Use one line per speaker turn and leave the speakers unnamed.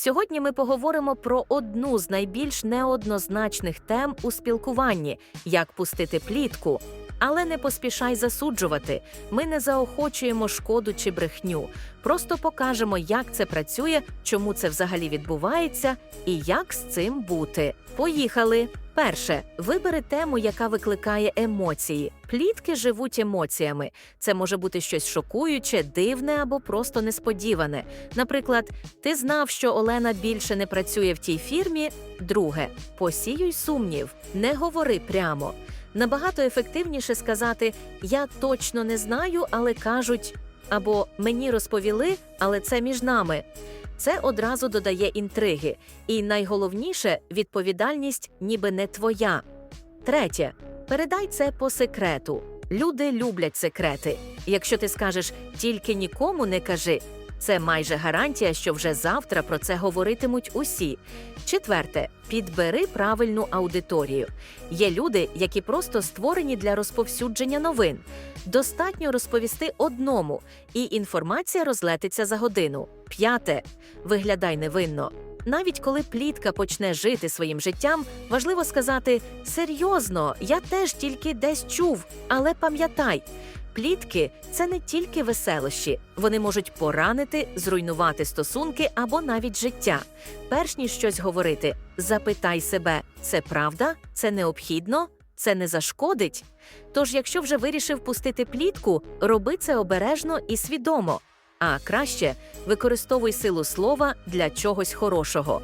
Сьогодні ми поговоримо про одну з найбільш неоднозначних тем у спілкуванні як пустити плітку. Але не поспішай засуджувати. Ми не заохочуємо шкоду чи брехню. Просто покажемо, як це працює, чому це взагалі відбувається і як з цим бути. Поїхали! Перше, вибери тему, яка викликає емоції. Плітки живуть емоціями. Це може бути щось шокуюче, дивне або просто несподіване. Наприклад, ти знав, що Олена більше не працює в тій фірмі. Друге, посіюй сумнів, не говори прямо. Набагато ефективніше сказати Я точно не знаю, але кажуть або мені розповіли, але це між нами. Це одразу додає інтриги, і найголовніше відповідальність ніби не твоя. Третє, передай це по секрету. Люди люблять секрети. Якщо ти скажеш тільки нікому не кажи, це майже гарантія, що вже завтра про це говоритимуть усі. Четверте, підбери правильну аудиторію. Є люди, які просто створені для розповсюдження новин. Достатньо розповісти одному, і інформація розлетиться за годину. П'яте, виглядай невинно. Навіть коли плітка почне жити своїм життям, важливо сказати серйозно, я теж тільки десь чув, але пам'ятай. Плітки це не тільки веселощі, вони можуть поранити, зруйнувати стосунки або навіть життя. Перш ніж щось говорити, запитай себе: це правда, це необхідно, це не зашкодить. Тож, якщо вже вирішив пустити плітку, роби це обережно і свідомо. А краще використовуй силу слова для чогось хорошого.